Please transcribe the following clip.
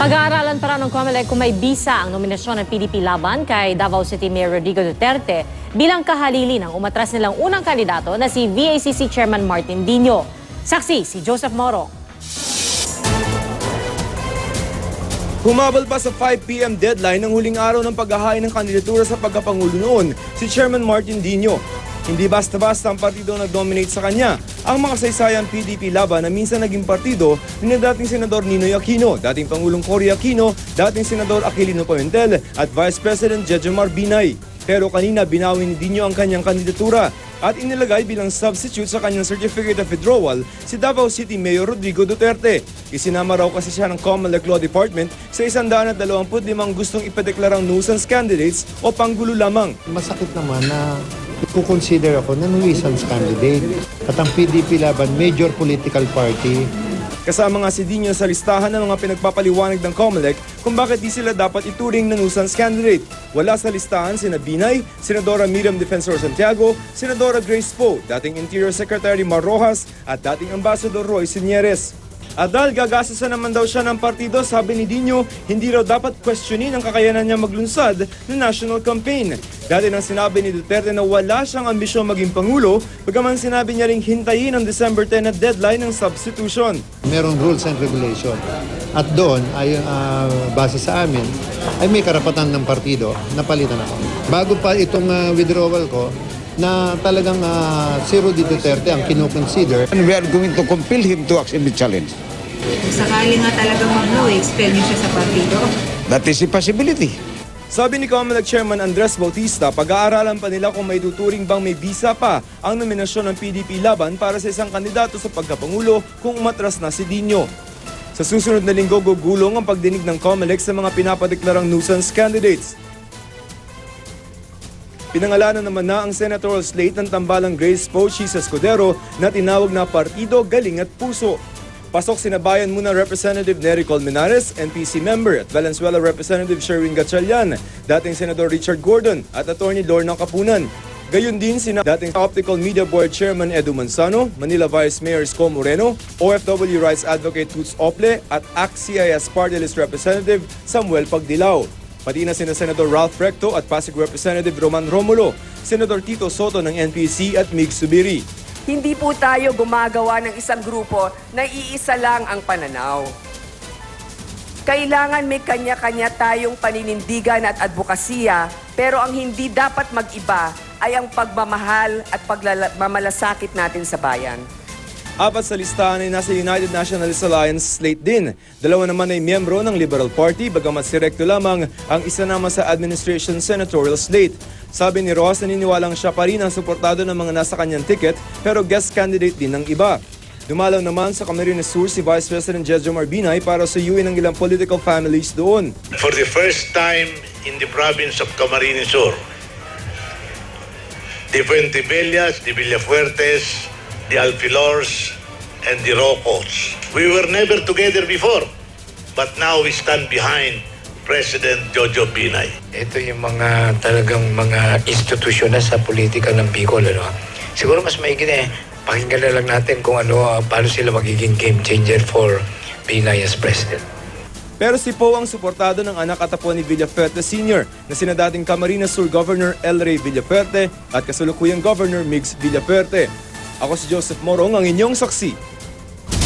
Pag-aaralan para ng COMELEC kung may bisa ang nominasyon ng PDP laban kay Davao City Mayor Rodrigo Duterte bilang kahalili ng umatras nilang unang kandidato na si VACC Chairman Martin Dino. Saksi si Joseph Moro. Humabal pa sa 5pm deadline ng huling araw ng paghahain ng kandidatura sa pagkapangulo noon, si Chairman Martin Dino. Hindi basta-basta ang partido nag-dominate sa kanya. Ang mga saysayang PDP laban na minsan naging partido ni na dating Senador Ninoy Aquino, dating Pangulong Cory Aquino, dating Senador Aquilino Pimentel at Vice President Jejomar Binay. Pero kanina binawi ni Dino ang kanyang kandidatura at inilagay bilang substitute sa kanyang certificate of withdrawal si Davao City Mayor Rodrigo Duterte. Isinama raw kasi siya ng Comelec Law Department sa 125 gustong ipadeklarang nuisance candidates o panggulo lamang. Masakit naman na i-consider ako na nuisance candidate. At ang PDP laban, major political party. Kasama nga si Dino sa listahan ng mga pinagpapaliwanag ng Comelec kung bakit di sila dapat ituring na nuisance candidate. Wala sa listahan sina Binay, Senadora Miriam Defensor Santiago, Senadora Grace Poe, dating Interior Secretary Mar Rojas at dating Ambassador Roy Sinieres. At dahil gagasasan naman daw siya ng partido, sabi ni Dino, hindi raw dapat questionin ang kakayanan niya maglunsad ng national campaign. Dati nang sinabi ni Duterte na wala siyang ambisyon maging Pangulo, bagaman sinabi niya ring hintayin ang December 10 na deadline ng substitution. Merong rules and regulation. At doon, ay, ah, base sa amin, ay may karapatan ng partido na palitan ako. Bago pa itong ah, withdrawal ko, na talagang ah, si Rudy Duterte ang kinoconsider And we are going to compel him to accept the challenge. Kung sakali nga talagang mag-no, expel niyo siya sa partido. That is a possibility. Sabi ni Comelec Chairman Andres Bautista, pag-aaralan pa nila kung may tuturing bang may bisa pa ang nominasyon ng PDP laban para sa isang kandidato sa pagkapangulo kung umatras na si Dino. Sa susunod na linggo, gugulong ang pagdinig ng Comelec sa mga pinapadeklarang nuisance candidates. Pinangalanan naman na ang senatorial slate ng tambalang Grace Poe Chis Escudero na tinawag na Partido Galing at Puso. Pasok sinabayan muna Representative Nery Colmenares, NPC member, at Valenzuela Representative Sherwin Gatchalian, dating Senador Richard Gordon, at Attorney Lorna Kapunan. Gayon din sina dating Optical Media Board Chairman Edu Manzano, Manila Vice Mayor Sco Moreno, OFW Rights Advocate Toots Ople, at ACT-CIS Party List Representative Samuel Pagdilao. Pati na sina Senador Ralph Recto at Pasig Representative Roman Romulo, Senador Tito Soto ng NPC at Mig Subiri. Hindi po tayo gumagawa ng isang grupo na iisa lang ang pananaw. Kailangan may kanya-kanya tayong paninindigan at advokasya, pero ang hindi dapat mag-iba ay ang pagmamahal at pagmamalasakit natin sa bayan. Apat sa listahan ay nasa United Nationalist Alliance slate din. Dalawa naman ay miyembro ng Liberal Party bagamat si Recto lamang ang isa naman sa administration senatorial slate. Sabi ni Ross, naniniwalang siya pa rin ang suportado ng mga nasa kanyang ticket pero guest candidate din ng iba. Dumalaw naman sa Camarines Sur si Vice President Jejomar Binay para sa ng ilang political families doon. for the first time in the province of Camarines Sur. The Fuentevillas, the Villafuertes, the Alfilors, and the Rocos. We were never together before, but now we stand behind President Jojo Binay. Ito yung mga talagang mga institusyon na sa politika ng Bicol. Ano? Siguro mas maigit eh, pakinggan na lang natin kung ano, ah, paano sila magiging game changer for Binay as president. Pero si Poe ang suportado ng anak at apo ni Villafuerte Sr. na sina dating Camarines Sur Governor El Rey Villafuerte at kasalukuyang Governor Migs Villafuerte. Ako si Joseph Morong, ang inyong saksi